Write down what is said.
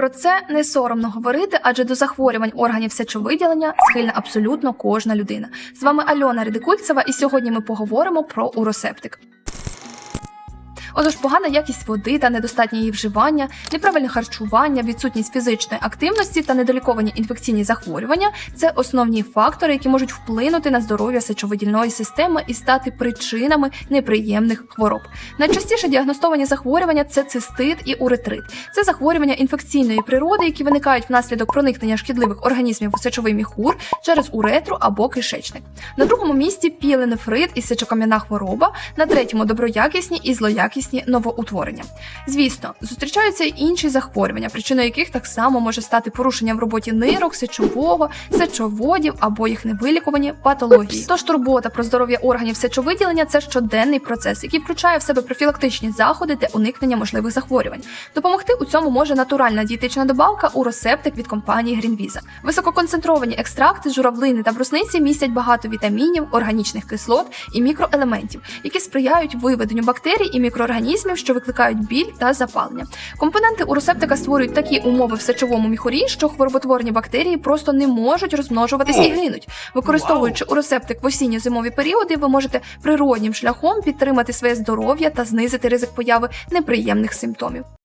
Про це не соромно говорити, адже до захворювань органів сечовиділення схильна абсолютно кожна людина. З вами Альона Редикульцева, і сьогодні ми поговоримо про уросептик. Отож, погана якість води та недостатнє її вживання, неправильне харчування, відсутність фізичної активності та недоліковані інфекційні захворювання це основні фактори, які можуть вплинути на здоров'я сечовидільної системи і стати причинами неприємних хвороб. Найчастіше діагностовані захворювання це цистит і уретрит. Це захворювання інфекційної природи, які виникають внаслідок проникнення шкідливих організмів у сечовий міхур через уретру або кишечник. На другому місці піленефрит і сечокам'яна хвороба, на третьому доброякісні і злоякісні новоутворення. Звісно, зустрічаються й інші захворювання, причиною яких так само може стати порушення в роботі нирок, сечового, сечоводів або їх невилікувані патології. Тож турбота про здоров'я органів сечовиділення це щоденний процес, який включає в себе профілактичні заходи для уникнення можливих захворювань. Допомогти у цьому може натуральна дієтична добавка у уросептик від компанії Грінвіза. Висококонцентровані екстракти журавлини та брусниці містять багато вітамінів, органічних кислот і мікроелементів, які сприяють виведенню бактерій і мікроорганізмів, що викликають біль та запалення. Компоненти уросептика створюють такі умови в сечовому міхурі, що хвороботворні бактерії просто не можуть розмножуватись і гинуть. Використовуючи уросептик в осінньо-зимові періоди, ви можете природнім шляхом підтримати своє здоров'я та знизити ризик появи неприємних симптомів.